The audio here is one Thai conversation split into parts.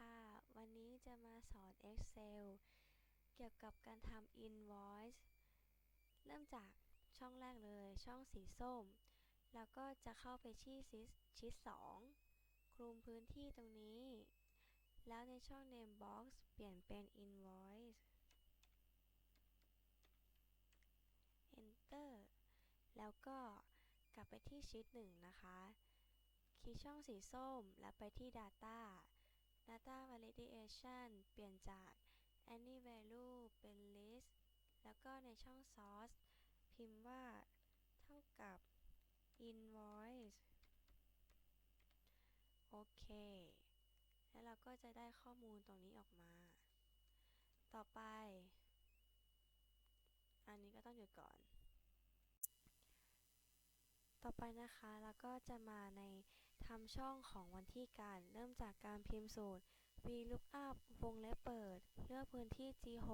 ค่ะ วันนี้จะมาสอน Excel เกี่ยวกับการทำ Invoice เริ่มจากช่องแรกเลย ช่องสีส้ม แล้วก็จะเข้าไปที่ชีต2คลุมพื้นที่ตรงนี้ แล้วในช่อง Name Box เปลี่ยนเป็น Invoice Enter แล้วก็กลับไปที่ชีต1นะคะ คลิกช่องสีส้มแล้วไปที่ Data Data Validation เปลี่ยนจาก Any Value เป็น List แล้วก็ในช่อง Source พิมพ์ว่า เท่ากับ Invoice โอเค แล้วเราก็จะได้ข้อมูลตรงนี้ออกมา ต่อไป อันนี้ก็ต้องหยุดก่อน ต่อไปนะคะเราก็จะมาใน ทำช่องของวันที่การเริ่มจากการพิมพ์สูตร VLOOKUP วงเล็บเปิด เลือกพื้นที่ G6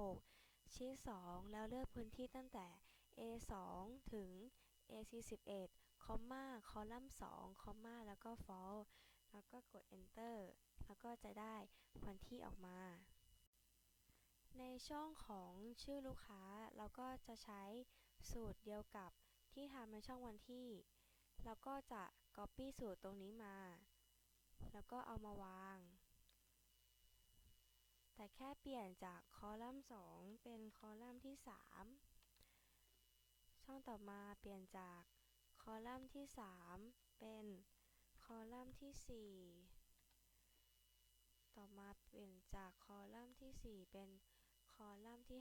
ชีท2แล้วเลือกพื้นที่ตั้งแต่ A2 ถึง AC11 คอมมาคอลัมน์2คอมมาแล้วก็ fall แล้วก็กด enter แล้วก็จะได้วันที่ออกมา ในช่องของชื่อลูกค้าเราก็จะใช้สูตรเดียวกับที่ทำในช่องวันที่ เราก็จะ copy สูตรตรงนี้มา แล้วก็เอามาวาง แต่แค่เปลี่ยนจากคอลัมน์ 2 เป็นคอลัมน์ที่ 3 ช่องต่อมาเปลี่ยนจากคอลัมน์ที่ 3 เป็นคอลัมน์ที่ 4 ต่อมาเปลี่ยนจากคอลัมน์ที่ 4 เป็นคอลัมน์ที่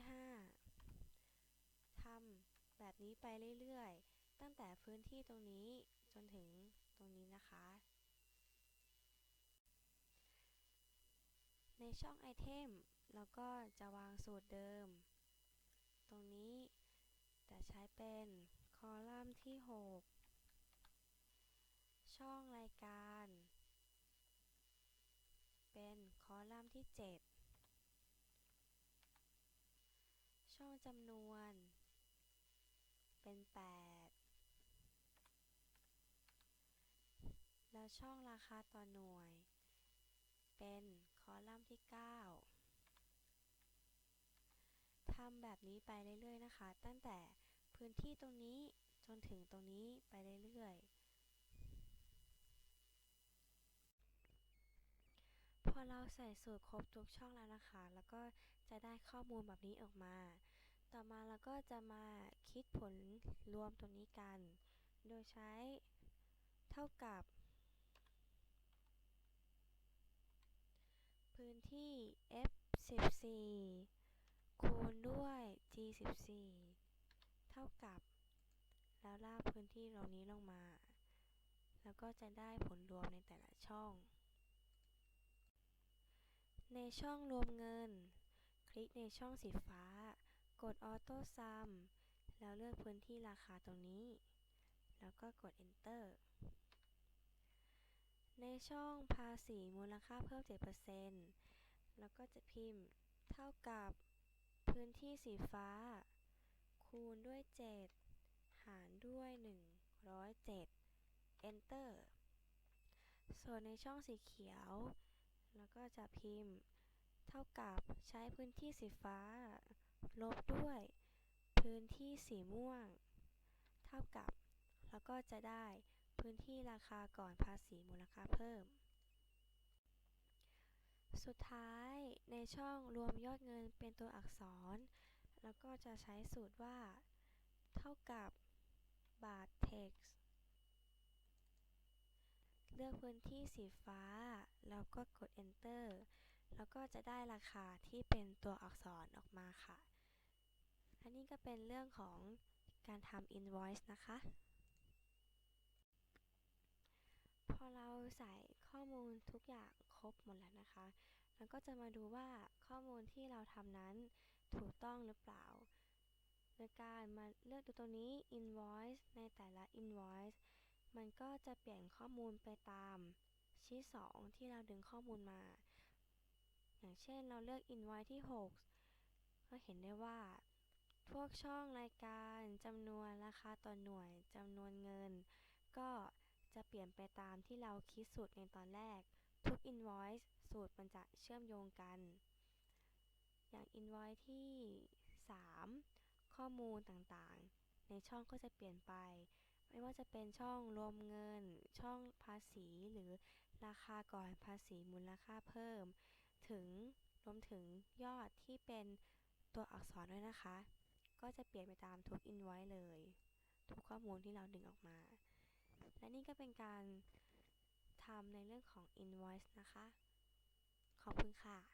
5ทำแบบนี้ไปเรื่อยๆ แต่พื้นที่ตรงนี้จนถึงตรงนี้นะคะ ในช่องไอเทมเราก็จะวางสูตรเดิม ตรงนี้ แต่ใช้เป็นคอลัมน์ที่ 6 ช่องรายการ เป็นคอลัมน์ที่ 7 ช่องจำนวน เป็น 8 แล้ว ช่องราคาต่อหน่วย เป็นคอลัมน์ที่ 9 ทำแบบนี้ไปเรื่อยๆนะคะ ตั้งแต่พื้นที่ตรงนี้จนถึงตรงนี้ไปเรื่อยๆ พอเราใส่สูตรครบทุกช่องแล้วนะคะ แล้วก็จะได้ข้อมูลแบบนี้ออกมา ต่อมาเราก็จะมาคิดผลรวมตรงนี้กัน โดยใช้เท่ากับ พื้นที่ f14 คูณด้วย g14 เท่ากับ แล้วลากพื้นที่ตรงนี้ลงมา แล้วก็จะได้ผลรวมในแต่ละช่อง ในช่องรวมเงิน คลิกในช่องสีฟ้า กด Auto Sum แล้วเลือกพื้นที่ราคาตรงนี้ แล้วก็กด Enter ในช่องภาษีมูลค่าเพิ่ม 7% แล้วก็จะพิมพ์ เท่ากับ พื้นที่สีฟ้า คูณด้วย 7 หารด้วย 107 Enter ส่วนในช่องสีเขียว แล้วก็จะพิมพ์ เท่ากับใช้พื้นที่สีฟ้า ลบด้วย พื้นที่สีม่วง เท่ากับ แล้วก็จะได้พื้นที่ราคาก่อนภาษีมูลค่าเพิ่ม สุดท้ายในช่องรวมยอดเงินเป็นตัวอักษร แล้วก็จะใช้สูตรว่า เท่ากับบาท text เลือกพื้นที่สีฟ้า แล้วก็กด enter แล้วก็จะได้ราคาที่เป็นตัวอักษรออกมาค่ะ อันนี้ก็เป็นเรื่องของการทำ invoice นะคะ พอเราใส่ข้อมูลทุกอย่าง บหมดแล้วนะคะ แล้วก็จะมาดูว่าข้อมูลที่เราทำนั้นถูกต้องหรือเปล่า โดยการมาเลือกดูตรงนี้ invoice ในแต่ละ invoice มันก็จะเปลี่ยนข้อมูลไปตามชีท2ที่เราดึงข้อมูลมา อย่างเช่นเราเลือก invoice ที่ 6 ก็เห็นได้ว่าพวกช่องรายการจำนวนราคาต่อหน่วยจำนวนเงิน ก็จะเปลี่ยนไปตามที่เราคิดสูตรในตอนแรก ทุก invoice สูตรมันจะเชื่อมโยงกัน อย่าง invoice ที่ 3 ข้อมูลต่างๆ ในช่องก็จะเปลี่ยนไป ไม่ว่าจะเป็นช่องรวมเงิน ช่องภาษีหรือราคาก่อนภาษีมูลค่าเพิ่ม ถึงรวมถึงยอดที่เป็นตัวอักษรด้วยนะคะ ก็จะเปลี่ยนไปตามทุก invoice เลย ทุกข้อมูลที่เราดึงออกมา และนี่ก็เป็นการ ทำในเรื่องของ invoice นะคะ ขอบคุณค่ะ